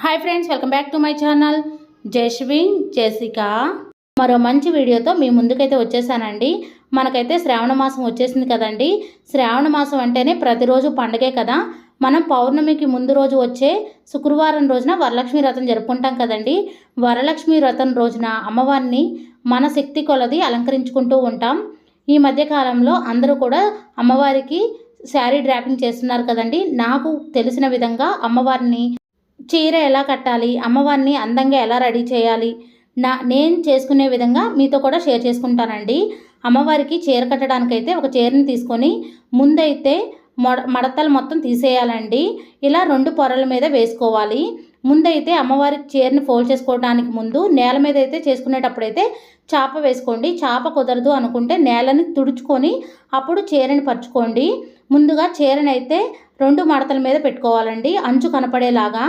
Hi friends welcome back to my channel. Jaswin Jessica మరో మంచి వీడియోతో మీ ముందుకైతే వచ్చేసానండి. మనకైతే శ్రావణ మాసం వచ్చేసింది కదండి. శ్రావణ మాసం అంటేనే ప్రతిరోజు పండగే కదా. మనం పౌర్ణమికి ముందు రోజు వచ్చే శుక్రవారం రోజున వరలక్ష్మి వ్రతం జరుపుకుంటాం కదండి. వరలక్ష్మి వ్రతం రోజున అమ్మవారిని మన శక్తి కొలది అలంకరించుకుంటూ ఉంటాం. ఈ మధ్యకాలంలో అందరూ కూడా అమ్మవారికి శారీ డ్రాపింగ్ చేస్తున్నారు కదండి. నాకు తెలిసిన విధంగా అమ్మవారిని చీర ఎలా కట్టాలి? అమ్మవారిని అందంగా ఎలా రెడీ చేయాలి? నా నేను చేసుకునే విధంగా మీతో కూడా షేర్ చేసుకుంటానండి. అమ్మవారికి చీర కట్టడానికైతే ఒక చీరని తీసుకొని ముందైతే మొడ మడతలు మొత్తం తీసేయాలండి. ఇలా రెండు పొరల మీద వేసుకోవాలి. ముందైతే అమ్మవారి చీరని ఫోల్డ్ చేసుకోవడానికి ముందు నేల మీద అయితే చేసుకునేటప్పుడైతే చాప వేసుకోండి. చాప కుదరదు అనుకుంటే నేలని తుడుచుకొని అప్పుడు చీరని పరుచుకోండి. ముందుగా చీరని అయితే రెండు మడతల మీద పెట్టుకోవాలండి. అంచు కనపడేలాగా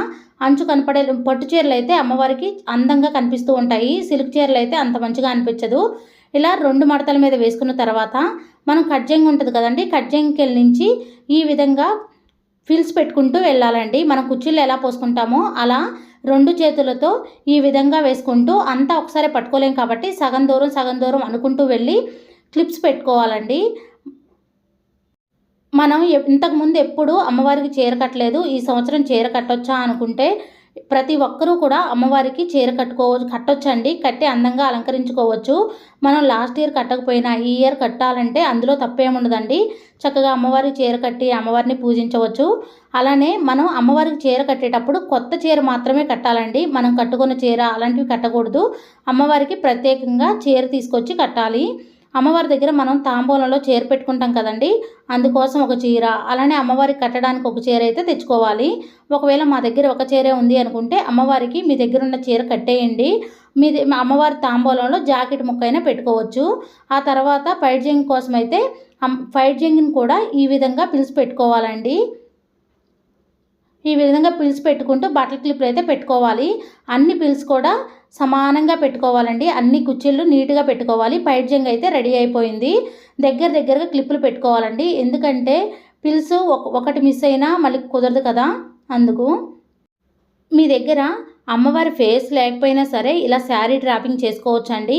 అంచు కనపడే పట్టు చీరలు అయితే అమ్మవారికి అందంగా కనిపిస్తూ ఉంటాయి. సిల్క్ చీరలు అయితే అంత మంచిగా అనిపించదు. ఇలా రెండు మడతల మీద వేసుకున్న తర్వాత మనం కట్జంగ్ ఉంటుంది కదండి కట్జంగికి నుంచి ఈ విధంగా ఫిల్స్ పెట్టుకుంటూ వెళ్ళాలండి. మనం కుర్చీలు ఎలా పోసుకుంటామో అలా రెండు చేతులతో ఈ విధంగా వేసుకుంటూ అంతా ఒకసారి పట్టుకోలేం కాబట్టి సగం దూరం సగం దూరం అనుకుంటూ వెళ్ళి క్లిప్స్ పెట్టుకోవాలండి. మనం ఇంతకుముందు ఎప్పుడు అమ్మవారికి చీర కట్టలేదు ఈ సంవత్సరం చీర కట్టొచ్చా అనుకుంటే ప్రతి ఒక్కరూ కూడా అమ్మవారికి చీర కట్టుకోవచ్చు కట్టొచ్చండి కట్టి అందంగా అలంకరించుకోవచ్చు. మనం లాస్ట్ ఇయర్ కట్టకపోయినా ఈ ఇయర్ కట్టాలంటే అందులో తప్పేముండదండి. చక్కగా అమ్మవారికి చీర కట్టి అమ్మవారిని పూజించవచ్చు. అలానే మనం అమ్మవారికి చీర కట్టేటప్పుడు కొత్త చీర మాత్రమే కట్టాలండి. మనం కట్టుకున్న చీర అలాంటివి కట్టకూడదు. అమ్మవారికి ప్రత్యేకంగా చీర తీసుకొచ్చి కట్టాలి. అమ్మవారి దగ్గర మనం తాంబూలంలో చీర పెట్టుకుంటాం కదండి. అందుకోసం ఒక చీర అలానే అమ్మవారికి కట్టడానికి ఒక చీర అయితే తెచ్చుకోవాలి. ఒకవేళ మా దగ్గర ఒక చీరే ఉంది అనుకుంటే అమ్మవారికి మీ దగ్గర ఉన్న చీర కట్టేయండి. మీ అమ్మవారి తాంబూలంలో జాకెట్ ముక్క అయినా పెట్టుకోవచ్చు. ఆ తర్వాత ఫైట్ జంగ్ కోసం అయితే ఫైట్ జంగిని కూడా ఈ విధంగా పిలిచి పెట్టుకోవాలండి. ఈ విధంగా పిల్స్ పెట్టుకుంటూ బట్టల క్లిప్లు అయితే పెట్టుకోవాలి. అన్ని పిల్స్ కూడా సమానంగా పెట్టుకోవాలండి. అన్ని కుచ్చీళ్ళు నీట్గా పెట్టుకోవాలి. పైట్ జంగ్ అయితే రెడీ అయిపోయింది. దగ్గర దగ్గరగా క్లిప్పులు పెట్టుకోవాలండి. ఎందుకంటే పిల్స్ ఒకటి మిస్ అయినా మళ్ళీ కుదరదు కదా. అందుకు మీ దగ్గర అమ్మవారి ఫేస్ లేకపోయినా సరే ఇలా శారీ డ్రాపింగ్ చేసుకోవచ్చండి.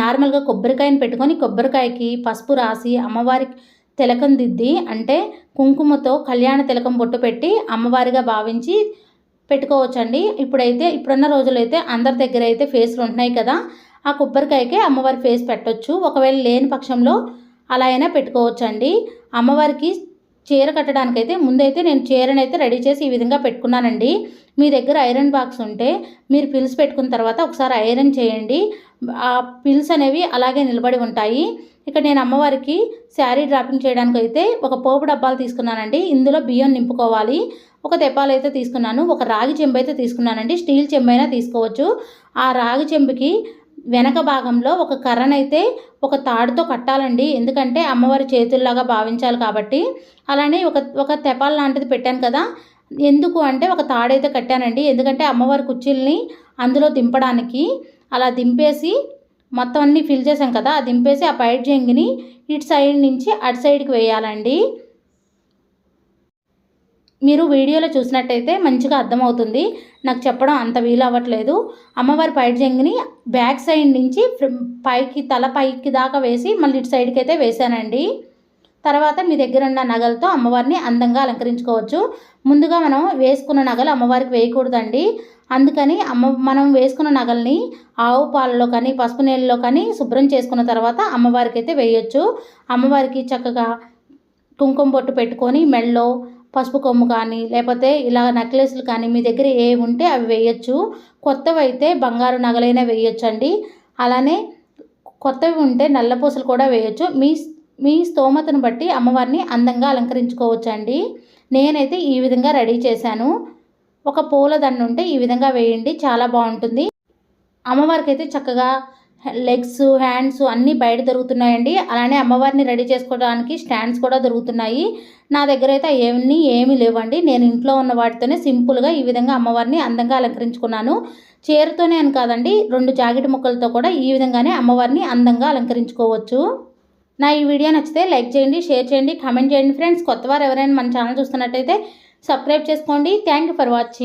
నార్మల్గా కొబ్బరికాయని పెట్టుకొని కొబ్బరికాయకి పసుపు రాసి అమ్మవారికి తిలకం దిద్ది అంటే కుంకుమతో కళ్యాణ తిలకం బొట్టు పెట్టి అమ్మవారిగా భావించి పెట్టుకోవచ్చండి. ఇప్పుడైతే ఇప్పుడున్న రోజులైతే అందరి దగ్గర అయితే ఫేస్లు ఉంటున్నాయి కదా ఆ కొబ్బరికాయకే అమ్మవారి ఫేస్ పెట్టవచ్చు ఒకవేళ లేని పక్షంలో అలా అయినా పెట్టుకోవచ్చండి. అమ్మవారికి చీర కట్టడానికైతే ముందైతే నేను చీరనైతే రెడీ చేసి ఈ విధంగా పెట్టుకున్నానండి. మీ దగ్గర ఐరన్ బాక్స్ ఉంటే మీరు పిల్స్ పెట్టుకున్న తర్వాత ఒకసారి ఐరన్ చేయండి. ఆ పిల్స్ అనేవి అలాగే నిలబడి ఉంటాయి. ఇక్కడ నేను అమ్మవారికి శారీ డ్రాపింగ్ చేయడానికి అయితే ఒక పోపు డబ్బాలు తీసుకున్నానండి. ఇందులో బియ్యం నింపుకోవాలి. ఒక తెప్పాలు అయితే తీసుకున్నాను. ఒక రాగి చెంబు అయితే తీసుకున్నానండి. స్టీల్ చెంబు అయినా తీసుకోవచ్చు. ఆ రాగి చెంబుకి వెనక భాగంలో ఒక కర్రనైతే ఒక తాడుతో కట్టాలండి. ఎందుకంటే అమ్మవారి చేతుల్లాగా భావించాలి కాబట్టి. అలానే ఒక ఒక తెపాల్ లాంటిది పెట్టాను కదా. ఎందుకు అంటే ఒక తాడైతే కట్టానండి. ఎందుకంటే అమ్మవారి కుర్చీల్ని అందులో దింపడానికి అలా దింపేసి మొత్తం అన్నీ ఫిల్ చేసాం కదా. దింపేసి ఆ పైట్ జంగిని ఇటు సైడ్ నుంచి అటు సైడ్కి వేయాలండి. మీరు వీడియోలో చూసినట్టయితే మంచిగా అర్థమవుతుంది. నాకు చెప్పడం అంత వీలు అవ్వట్లేదు అమ్మవారి పైట్ జంగిని బ్యాక్ సైడ్ నుంచి పైకి తల పైకి దాకా వేసి మళ్ళీ ఇటు సైడ్కి అయితే వేసానండి. తర్వాత మీ దగ్గర ఉన్న నగలతో అమ్మవారిని అందంగా అలంకరించుకోవచ్చు. ముందుగా మనం వేసుకున్న నగలు అమ్మవారికి వేయకూడదండి. అందుకని అమ్మ మనం వేసుకున్న నగల్ని ఆవు పాలలో కానీ పసుపు నీళ్ళలో కానీ శుభ్రం చేసుకున్న తర్వాత అమ్మవారికి అయితే వేయచ్చు. అమ్మవారికి చక్కగా కుంకుమ బొట్టు పెట్టుకొని మెళ్ళో పసుపు కొమ్ము కానీ లేకపోతే ఇలా నెక్లెస్లు కానీ మీ దగ్గర ఏ ఉంటే అవి వేయచ్చు. కొత్తవి అయితే బంగారు నగలైనా వేయచ్చు అండి అలానే కొత్తవి ఉంటే నల్లపూసలు కూడా వేయచ్చు. మీ మీ స్తోమతను బట్టి అమ్మవారిని అందంగా అలంకరించుకోవచ్చు అండి నేనైతే ఈ విధంగా రెడీ చేశాను. ఒక పూల దండ ఉంటే ఈ విధంగా వేయండి. చాలా బాగుంటుంది. అమ్మవారికి అయితే చక్కగా లెగ్స్ హ్యాండ్స్ అన్నీ బయట దొరుకుతున్నాయండి. అలానే అమ్మవారిని రెడీ చేసుకోవడానికి స్టాండ్స్ కూడా దొరుకుతున్నాయి. నా దగ్గర అయితే అవన్నీ ఏమీ లేవండి. నేను ఇంట్లో ఉన్న వాటితోనే సింపుల్గా ఈ విధంగా అమ్మవారిని అందంగా అలంకరించుకున్నాను. చీరతోనే అని కాదండి రెండు జాకెట్ ముక్కలతో కూడా ఈ విధంగానే అమ్మవారిని అందంగా అలంకరించుకోవచ్చు. నా ఈ వీడియో నచ్చితే లైక్ చేయండి షేర్ చేయండి కామెంట్ చేయండి. ఫ్రెండ్స్ కొత్తవారు ఎవరైనా మన ఛానల్ చూస్తున్నట్టయితే సబ్స్క్రైబ్ చేసుకోండి. Thank for watching.